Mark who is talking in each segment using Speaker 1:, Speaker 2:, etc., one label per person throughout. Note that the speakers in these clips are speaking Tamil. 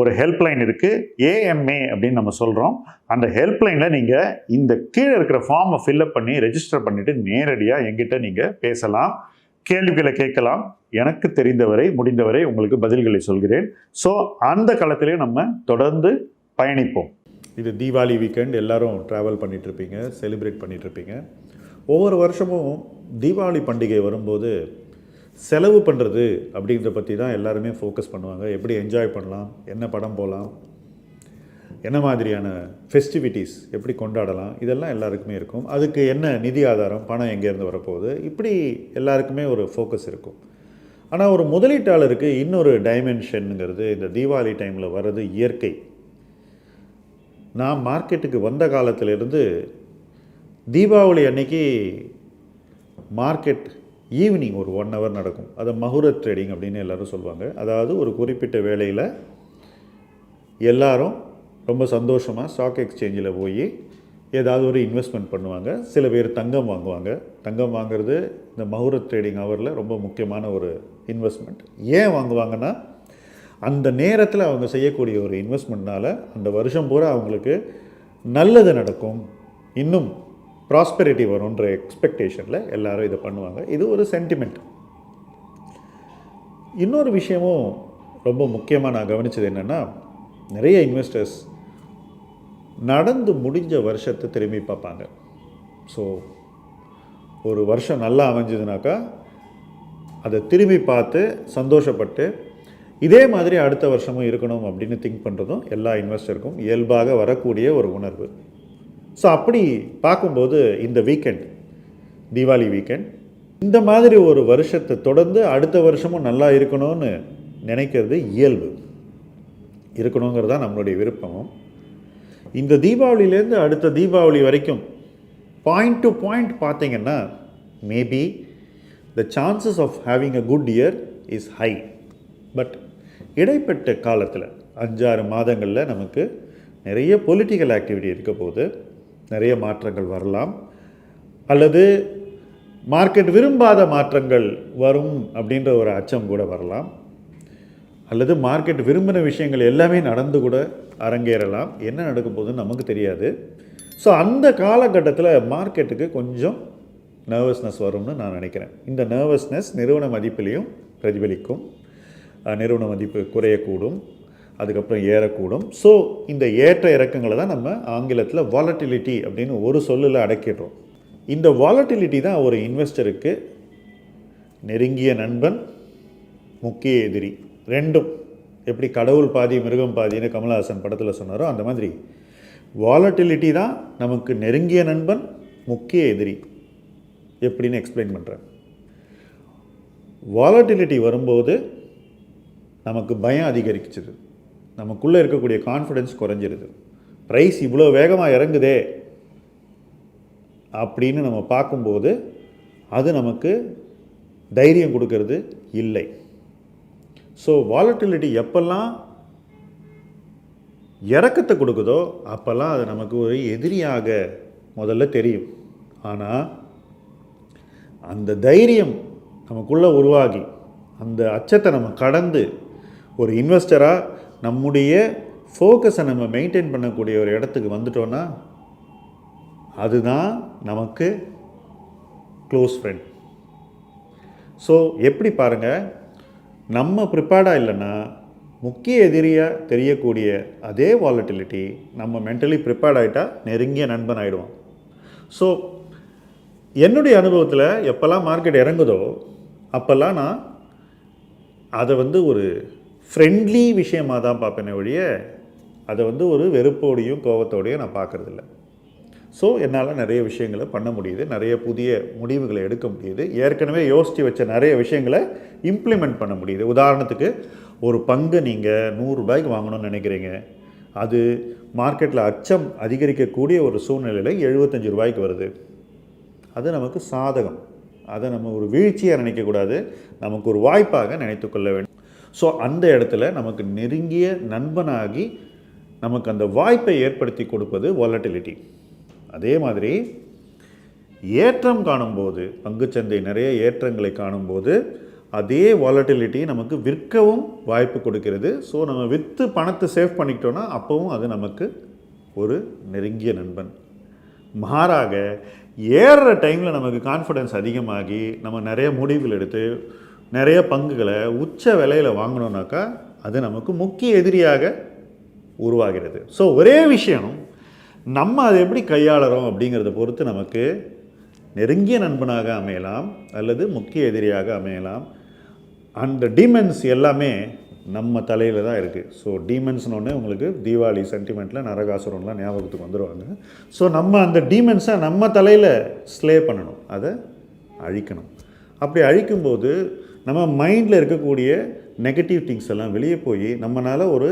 Speaker 1: ஒரு ஹெல்ப்லைன் இருக்குது ஏஎம்ஏ அப்படின்னு நம்ம சொல்கிறோம் அந்த ஹெல்ப்லைனில் நீங்கள் இந்த கீழே இருக்கிற ஃபார்மை ஃபில்அப் பண்ணி ரெஜிஸ்டர் பண்ணிவிட்டு நேரடியாக எங்கிட்ட நீங்கள் பேசலாம் கேள்விகளை கேட்கலாம். எனக்கு தெரிந்தவரை முடிந்தவரை உங்களுக்கு பதில்களை சொல்கிறேன். ஸோ அந்த களத்திலே நம்ம தொடர்ந்து பயணிப்போம். இது தீபாவளி வீக்கெண்ட் எல்லாரும் ட்ராவல் பண்ணிகிட்ருப்பீங்க இருப்பீங்க செலிப்ரேட் பண்ணிகிட்ருப்பீங்க ஒவ்வொரு வருஷமும் தீபாவளி பண்டிகை வரும்போது செலவு பண்ணுறது அப்படிங்கிறத பற்றி தான் எல்லாருமே ஃபோக்கஸ் பண்ணுவாங்க. எப்படி என்ஜாய் பண்ணலாம்? என்ன படம் போகலாம் என்ன மாதிரியான ஃபெஸ்டிவிட்டிஸ் எப்படி கொண்டாடலாம்? இதெல்லாம் எல்லாருக்குமே இருக்கும். அதுக்கு என்ன நிதி ஆதாரம் பணம் எங்கேருந்து வரப்போகுது? இப்படி எல்லாருக்குமே ஒரு ஃபோக்கஸ் இருக்கும். ஆனால் ஒரு முதலீட்டாளருக்கு இன்னொரு டைமென்ஷனுங்கிறது இந்த தீபாவளி டைமில் வர்றது இயற்கை. நான் மார்க்கெட்டுக்கு வந்த காலத்திலிருந்து தீபாவளி அன்னைக்கு மார்க்கெட் ஈவினிங் ஒரு ஒன் ஹவர் நடக்கும். அதை மகுர ட்ரேடிங் அப்படின்னு எல்லோரும் சொல்லுவாங்க அதாவது ஒரு குறிப்பிட்ட வேலையில் எல்லாரும் ரொம்ப சந்தோஷமாக ஸ்டாக் எக்ஸ்சேஞ்சில் போய் ஏதாவது ஒரு இன்வெஸ்ட்மெண்ட் பண்ணுவாங்க. சில பேர் தங்கம் வாங்குவாங்க. தங்கம் வாங்குறது இந்த மகுரத் ட்ரேடிங் ஹவரில் ரொம்ப முக்கியமான ஒரு இன்வெஸ்ட்மெண்ட் ஏன் வாங்குவாங்கன்னா அந்த நேரத்தில் அவங்க செய்யக்கூடிய ஒரு இன்வெஸ்ட்மெண்ட்னால் அந்த வருஷம் பூரா அவங்களுக்கு நல்லது நடக்கும். இன்னும் ப்ராஸ்பெரிட்டி வரும்ன்ற எக்ஸ்பெக்டேஷனில் எல்லாரும் இதை பண்ணுவாங்க. இது ஒரு சென்டிமெண்ட் இன்னொரு விஷயமும் ரொம்ப முக்கியமாக நான் கவனித்தது என்னென்னா நிறைய இன்வெஸ்டர்ஸ் நடந்து முடிஞ்ச வருஷத்தை திரும்பி பார்ப்பாங்க. ஸோ ஒரு வருஷம் நல்லா அமைஞ்சதுனாக்கா அதை திரும்பி பார்த்து சந்தோஷப்பட்டு இதே மாதிரி அடுத்த வருஷமும் இருக்கணும் அப்படின்னு திங்க் பண்ணுறதும் எல்லா இன்வெஸ்டருக்கும் இயல்பாக வரக்கூடிய ஒரு உணர்வு. ஸோ அப்படி பார்க்கும்போது இந்த வீக்கெண்ட் தீபாவளி வீக்கெண்ட் இந்த மாதிரி ஒரு வருஷத்தை தொடர்ந்து அடுத்த வருஷமும் நல்லா இருக்கணும்னு நினைக்கிறது இயல்பு. இருக்கணுங்கிறது தான் நம்மளுடைய விருப்பமும். இந்த தீபாவளியிலேருந்து அடுத்த தீபாவளி வரைக்கும் பாயிண்ட் டு பாயிண்ட் பார்த்தீங்கன்னா maybe the chances of having a good year is high but இடைப்பட்ட காலத்தில் அஞ்சாறு மாதங்களில் நமக்கு நிறைய பொலிட்டிக்கல் ஆக்டிவிட்டி இருக்க போது நிறைய மாற்றங்கள் வரலாம். அல்லது மார்க்கெட் விரும்பாத மாற்றங்கள் வரும் அப்படின்ற ஒரு அச்சம் கூட வரலாம். அல்லது மார்க்கெட் விரும்பின விஷயங்கள் எல்லாமே நடந்து கூட அரங்கேறலாம். என்ன நடக்க போகுதுன்னு நமக்கு தெரியாது. ஸோ அந்த காலகட்டத்தில் மார்க்கெட்டுக்கு கொஞ்சம் நர்வஸ்னஸ் வரும்னு நான் நினைக்கிறேன். இந்த நர்வஸ்னஸ் நிறுவன மதிப்பிலையும் பிரதிபலிக்கும். நிறுவன மதிப்பு குறையக்கூடும். அதுக்கப்புறம் ஏறக்கூடும். ஸோ இந்த ஏற்ற இறக்கங்களை தான் நம்ம ஆங்கிலத்தில் வாலட்டிலிட்டி அப்படின்னு ஒரு சொல்லில் அடக்கிடுறோம். இந்த வாலட்டிலிட்டி தான் ஒரு இன்வெஸ்டருக்கு நெருங்கிய நண்பன் முக்கிய எதிரி ரெண்டும். எப்படி கடவுள் பாதி மிருகம் பாதின்னு கமல்ஹாசன் படத்தில் சொன்னாரோ அந்த மாதிரி. வாலட்டிலிட்டி தான் நமக்கு நெருங்கிய நண்பன் முக்கிய எதிரி எப்படின்னு எக்ஸ்பிளைன் பண்ணுறேன் வாலட்டிலிட்டி வரும்போது நமக்கு பயம் அதிகரிச்சிது நமக்குள்ளே இருக்கக்கூடிய கான்ஃபிடென்ஸ் குறைஞ்சிருது. ப்ரைஸ் இவ்வளோ வேகமாக இறங்குதே அப்படின்னு நம்ம பார்க்கும்போது அது நமக்கு தைரியம் கொடுக்கறது இல்லை. ஸோ வாலட்டிலிட்டி எப்பெல்லாம் இறக்கத்தை கொடுக்குதோ அப்போல்லாம் அது நமக்கு ஒரு எதிரியாக முதல்ல தெரியும். ஆனால் அந்த தைரியம் நமக்குள்ளே உருவாகி அந்த அச்சத்தை நம்ம கடந்து ஒரு இன்வெஸ்டராக நம்முடைய ஃபோக்கஸை நம்ம மெயின்டைன் பண்ணக்கூடிய ஒரு இடத்துக்கு வந்துட்டோன்னா அதுதான் நமக்கு க்ளோஸ் ஃப்ரெண்ட் ஸோ எப்படி பாருங்கள் நம்ம ப்ரிப்பேர்டாக இல்லைன்னா முக்கிய எதிரியாக தெரியக்கூடிய அதே வாலட்டிலிட்டி நம்ம மென்டலி ப்ரிப்பேர்ட் ஆகிட்டால் நெருங்கிய நண்பன் ஆகிடுவோம் ஸோ என்னுடைய அனுபவத்தில் எப்போல்லாம் மார்க்கெட் இறங்குதோ அப்போல்லாம் நான் அதை வந்து ஒரு ஃப்ரெண்ட்லி விஷயமாக தான் பார்ப்பேனே ஒழிய அதை வந்து ஒரு வெறுப்போடையும் கோவத்தோடையும் நான் பார்க்குறதில்ல. ஸோ என்னால் நிறைய விஷயங்களை பண்ண முடியுது நிறைய புதிய முடிவுகளை எடுக்க முடியுது ஏற்கனவே யோசித்து வச்ச நிறைய விஷயங்களை இம்ப்ளிமெண்ட் பண்ண முடியுது. உதாரணத்துக்கு ஒரு பங்கு நீங்கள் நூறுரூபாய்க்கு வாங்கணும்னு நினைக்கிறீங்க அது மார்க்கெட்டில் அச்சம் அதிகரிக்கக்கூடிய ஒரு சூழ்நிலையில் எழுபத்தஞ்சு ரூபாய்க்கு வருது. அது நமக்கு சாதகம். அதை நம்ம ஒரு வீழ்ச்சியாக நினைக்கக்கூடாது நமக்கு ஒரு வாய்ப்பாக நினைத்துக்கொள்ள வேண்டும். ஸோ அந்த இடத்துல நமக்கு நெருங்கிய நண்பனாகி நமக்கு அந்த வாய்ப்பை ஏற்படுத்தி கொடுப்பது வாலட்டிலிட்டி அதே மாதிரி ஏற்றம் காணும்போது பங்குச்சந்தை நிறைய ஏற்றங்களை காணும்போது அதே வாலட்டிலிட்டி நமக்கு விற்கவும் வாய்ப்பு கொடுக்கிறது. ஸோ நம்ம விற்று பணத்தை சேவ் பண்ணிக்கிட்டோன்னா அப்போவும் அது நமக்கு ஒரு நெருங்கிய நண்பன். மாறாக ஏறுற டைமில் நமக்கு கான்ஃபிடன்ஸ் அதிகமாகி நம்ம நிறைய முடிவுகள் எடுத்து நிறைய பங்குகளை உச்ச விலையில் வாங்கினோம்னாக்கா அது நமக்கு முக்கிய எதிரியாக உருவாகிறது. ஸோ ஒரே விஷயம் நம்ம அதை எப்படி கையாளுறோம் அப்படிங்கிறத பொறுத்து நமக்கு நெருங்கிய நண்பனாக அமையலாம் அல்லது முக்கிய எதிரியாக அமையலாம். அந்த டீமன்ஸ் எல்லாமே நம்ம தலையில் தான் இருக்குது ஸோ டீமன்ஸ்னு உங்களுக்கு தீபாவளி சென்டிமெண்ட்டில் நரகாசுரம்லாம் ஞாபகத்துக்கு வந்துடுவாங்க ஸோ நம்ம அந்த டீமன்ஸை நம்ம தலையில் ஸ்லே பண்ணணும். அதை அழிக்கணும். அப்படி அழிக்கும்போது நம்ம மைண்டில் இருக்கக்கூடிய நெகட்டிவ் திங்ஸ் எல்லாம் வெளியே போய் நம்மளால் ஒரு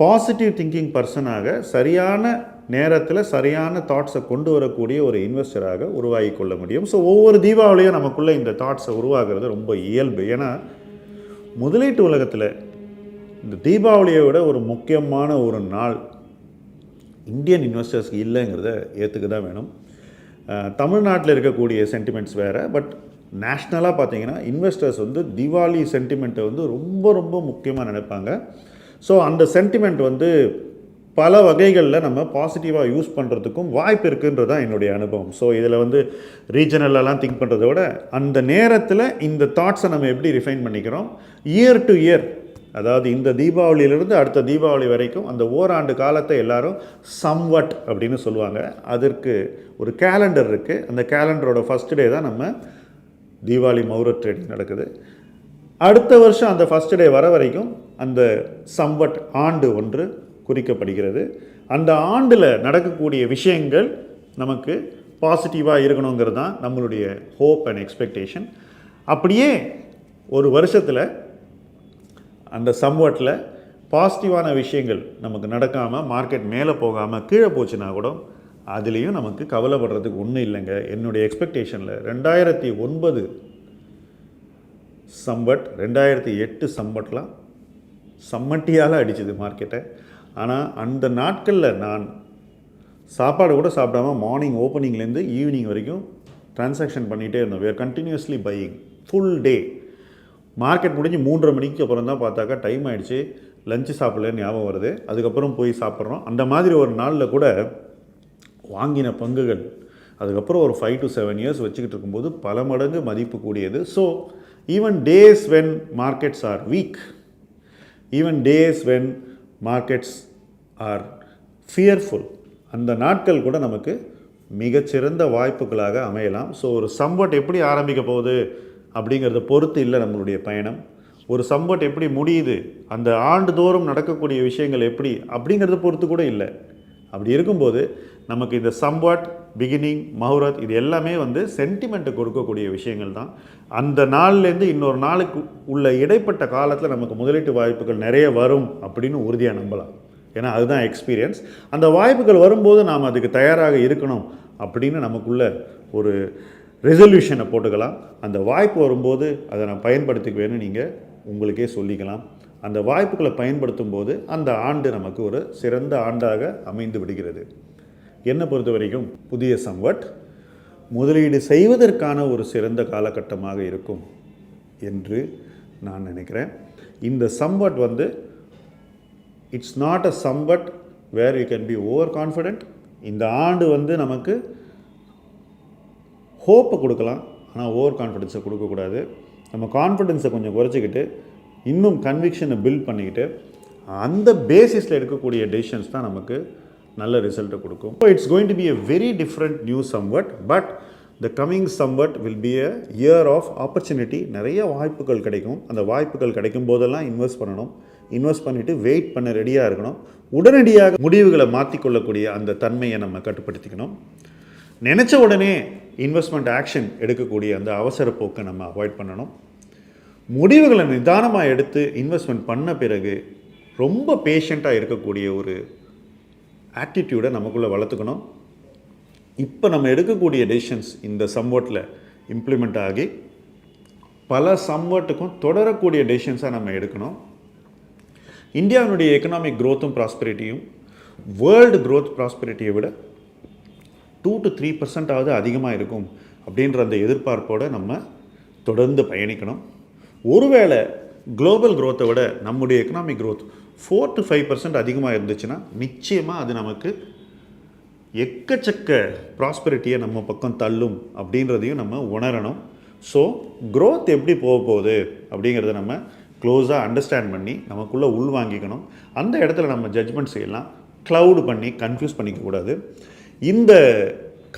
Speaker 1: பாசிட்டிவ் திங்கிங் பர்சனாக சரியான நேரத்தில் சரியான தாட்ஸை கொண்டு வரக்கூடிய ஒரு இன்வெஸ்டராக உருவாகி கொள்ள முடியும். ஸோ ஒவ்வொரு தீபாவளியும் நமக்குள்ளே இந்த தாட்ஸை உருவாகிறது ரொம்ப இயல்பு. ஏன்னா முதலீட்டு உலகத்தில் இந்த தீபாவளியை விட ஒரு முக்கியமான ஒரு நாள் இந்தியன் இன்வெஸ்டர்ஸ்க்கு இல்லைங்கிறத ஏற்றுக்க தான் வேணும். தமிழ்நாட்டில் இருக்கக்கூடிய சென்டிமெண்ட்ஸ் வேறு பட் நேஷ்னலாக பார்த்தீங்கன்னா இன்வெஸ்டர்ஸ் வந்து தீபாவளி சென்டிமெண்ட்டை வந்து ரொம்ப ரொம்ப முக்கியமாக நினைப்பாங்க. ஸோ அந்த சென்டிமெண்ட் வந்து பல வகைகளில் நம்ம பாசிட்டிவாக யூஸ் பண்ணுறதுக்கும் வாய்ப்பு இருக்குன்றது தான் என்னுடைய அனுபவம். ஸோ இதில் வந்து ரீஜனலெல்லாம் திங்க் பண்ணுறத விட அந்த நேரத்தில் இந்த தாட்ஸை நம்ம எப்படி ரிஃபைன் பண்ணிக்கிறோம்? இயர் டு இயர் அதாவது இந்த தீபாவளியிலிருந்து அடுத்த தீபாவளி வரைக்கும் அந்த ஓராண்டு காலத்தை எல்லாரும் சம்வட் அப்படின்னு சொல்லுவாங்க. அதற்கு ஒரு கேலண்டர் இருக்குது அந்த கேலண்டரோட ஃபஸ்ட் டே தான் நம்ம தீபாவளி மௌரத் ட்ரேடிங் நடக்குது. அடுத்த வருஷம் அந்த ஃபஸ்ட் டே வர வரைக்கும் அந்த சம்வட் ஆண்டு ஒன்று குறிக்கப்படுகிறது. அந்த ஆண்டில் நடக்கக்கூடிய விஷயங்கள் நமக்கு பாசிட்டிவாக இருக்கணுங்கிறது தான் நம்மளுடைய ஹோப் அண்ட் எக்ஸ்பெக்டேஷன் அப்படியே ஒரு வருஷத்தில் அந்த சம்வட்டில் பாசிட்டிவான விஷயங்கள் நமக்கு நடக்காமல் மார்க்கெட் மேலே போகாமல் கீழே போச்சுன்னா கூட அதுலேயும் நமக்கு கவலைப்படுறதுக்கு ஒன்றும் இல்லைங்க. என்னுடைய எக்ஸ்பெக்டேஷனில் ரெண்டாயிரத்தி ஒன்பது சம்பட் ரெண்டாயிரத்தி எட்டு சம்பட்லாம் சம்மட்டியால் அடிச்சுது மார்க்கெட்டை ஆனால் அந்த நாட்களில் நான் சாப்பாடு கூட சாப்பிடாம மார்னிங் ஓப்பனிங்லேருந்து ஈவினிங் வரைக்கும் ட்ரான்சாக்ஷன் பண்ணிகிட்டே இருந்தோம். Where continuously buying full day market முடிஞ்சு மூன்றரை மணிக்கு அப்புறம் தான் பார்த்தாக்கா டைம் ஆகிடுச்சு லஞ்சு சாப்பிடலன்னு ஞாபகம் வருது. அதுக்கப்புறம் போய் சாப்பிட்றோம். அந்த மாதிரி ஒரு நாளில் கூட வாங்கின பங்குகள். அதுக்கப்புறம் ஒரு ஃபைவ் டு செவன் இயர்ஸ் வச்சுக்கிட்டு இருக்கும்போது பல மடங்கு மதிப்பு கூடியது. So even days when markets are weak even days when markets are fearful அந்த நாட்கள் கூட நமக்கு மிகச்சிறந்த வாய்ப்புகளாக அமையலாம். ஸோ ஒரு சம்பட் எப்படி ஆரம்பிக்க போகுது அப்படிங்கிறத பொறுத்து இல்லை நம்மளுடைய பயணம். ஒரு சம்பட் எப்படி முடியுது அந்த ஆண்டுதோறும் நடக்கக்கூடிய விஷயங்கள் எப்படி அப்படிங்கிறத பொறுத்து கூட இல்லை. அப்படி இருக்கும்போது நமக்கு இந்த சம்வாட் பிகினிங் மஹூரத் இது எல்லாமே வந்து சென்டிமெண்ட்டை கொடுக்கக்கூடிய விஷயங்கள் தான். அந்த நாள்லேருந்து இன்னொரு நாளுக்கு உள்ள இடைப்பட்ட காலத்தில் நமக்கு முதலீட்டு வாய்ப்புகள் நிறைய வரும் அப்படின்னு உறுதியாக நம்பலாம். ஏன்னா அதுதான் எக்ஸ்பீரியன்ஸ் அந்த வாய்ப்புகள் வரும்போது நாம் அதுக்கு தயாராக இருக்கணும் அப்படின்னு நமக்குள்ள ஒரு ரெசல்யூஷனை போட்டுக்கலாம். அந்த வாய்ப்பு வரும்போது அதை நான் பயன்படுத்திக்குவேன்னு நீங்கள் உங்களுக்கே சொல்லிக்கலாம். அந்த வாய்ப்புகளை பயன்படுத்தும் போது அந்த ஆண்டு நமக்கு ஒரு சிறந்த ஆண்டாக அமைந்து விடுகிறது. என்னை பொறுத்த வரைக்கும் புதிய சம்வட் முதலீடு செய்வதற்கான ஒரு சிறந்த காலகட்டமாக இருக்கும் என்று நான் நினைக்கிறேன். இந்த சம்வட் வந்து it's not a Samvat where you can be over confident இந்த ஆண்டு வந்து நமக்கு ஹோப்பை கொடுக்கலாம் ஆனால் ஓவர் கான்ஃபிடென்ஸை கொடுக்கக்கூடாது. நம்ம கான்ஃபிடென்ஸை கொஞ்சம் குறைச்சிக்கிட்டு இன்னும் கன்விக்ஷனை பில்ட் பண்ணிக்கிட்டு அந்த பேசிஸில் எடுக்கக்கூடிய டெசிஷன்ஸ் தான் நமக்கு நல்ல ரிசல்ட்டை கொடுக்கும். So it's going to be a very different new Samvat but the coming Samvat will be a year of opportunity நிறைய வாய்ப்புகள் கிடைக்கும். அந்த வாய்ப்புகள் கிடைக்கும் போதெல்லாம் இன்வெஸ்ட் பண்ணணும். இன்வெஸ்ட் பண்ணிவிட்டு வெயிட் பண்ண ரெடியாக இருக்கணும். உடனடியாக முடிவுகளை மாற்றிக்கொள்ளக்கூடிய அந்த தன்மையை நம்ம கட்டுப்படுத்திக்கணும். நினச்ச உடனே இன்வெஸ்ட்மெண்ட் ஆக்ஷன் எடுக்கக்கூடிய அந்த அவசர போக்கை நம்ம அவாய்ட் பண்ணணும். முடிவுகளை நிதானமாக எடுத்து இன்வெஸ்ட்மெண்ட் பண்ண பிறகு ரொம்ப பேஷண்ட்டாக இருக்கக்கூடிய ஒரு ஆட்டிடியூடை நமக்குள்ளே வளர்த்துக்கணும். இப்போ நம்ம எடுக்கக்கூடிய டெசிஷன்ஸ் இந்த சம்வட்டில் இம்ப்ளிமெண்ட் ஆகி பல சம்வட்டுக்கும் தொடரக்கூடிய டெசிஷன்ஸாக நம்ம எடுக்கணும். இந்தியாவினுடைய எக்கனாமிக் க்ரோத்தும் ப்ராஸ்பெரிட்டியும் வேர்ல்டு க்ரோத் ப்ராஸ்பெரிட்டியை விட டூ டு த்ரீ பர்சன்டாவது அதிகமாக இருக்கும் அப்படின்ற அந்த எதிர்பார்ப்போடு நம்ம தொடர்ந்து பயணிக்கணும். ஒருவேளை குளோபல் க்ரோத்தை விட நம்முடைய economic growth four to five percent அதிகமாக இருந்துச்சுன்னா நிச்சயமாக அது நமக்கு எக்கச்சக்க ப்ராஸ்பெரிட்டியை நம்ம பக்கம் தள்ளும் அப்படின்றதையும் நம்ம உணரணும். ஸோ க்ரோத் எப்படி போக போகுது அப்படிங்கிறத நம்ம க்ளோஸாக அண்டர்ஸ்டாண்ட் பண்ணி நமக்குள்ளே உள்வாங்கிக்கணும் அந்த இடத்துல நம்ம ஜட்ஜ்மெண்ட் செய்யலாம். க்ளவுட் பண்ணி கன்ஃபியூஸ் பண்ணிக்கக்கூடாது இந்த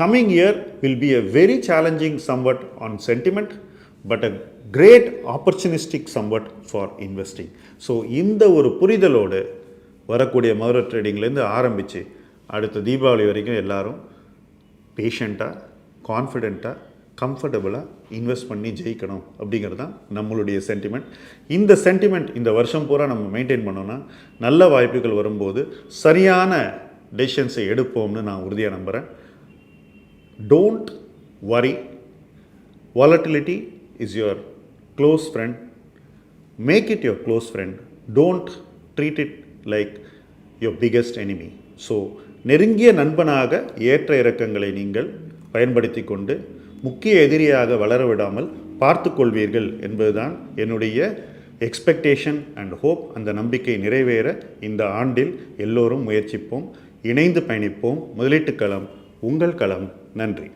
Speaker 1: coming year will be a very challenging Samvat on sentiment but a great opportunistic Samvat for investing so இந்த ஒரு புரிதலோடு வரக்கூடிய மதுரை ட்ரேடிங்லேருந்து ஆரம்பித்து அடுத்த தீபாவளி வரைக்கும் எல்லாரும் பேஷண்ட்டாக கான்ஃபிடெண்ட்டாக கம்ஃபர்டபுளாக இன்வெஸ்ட் பண்ணி ஜெயிக்கணும் அப்படிங்கிறது தான் நம்மளுடைய சென்டிமெண்ட் இந்த சென்டிமெண்ட் இந்த வருஷம் பூரா நம்ம மெயின்டைன் பண்ணோன்னா நல்ல வாய்ப்புகள் வரும்போது சரியான டெசிஷன்ஸை எடுப்போம்னு நான் உறுதியாக நம்புகிறேன் don't worry volatility is your close friend make it your close friend don't treat it like your biggest enemy so நெருங்கிய நண்பனாக ஏற்ற இறக்கங்களை நீங்கள் பயன்படுத்தி கொண்டு முக்கிய எதிரியாக வளர விடாமல் பார்த்து கொள்வீர்கள் என்பதுதான் என்னுடைய எக்ஸ்பெக்டேஷன் அண்ட் ஹோப் அந்த நம்பிக்கை நிறைவேற இந்த ஆண்டில் எல்லோரும் முயற்சிப்போம் இணைந்து பயணிப்போம். முதலீட்டு களம் உங்கள் களம். நன்றி.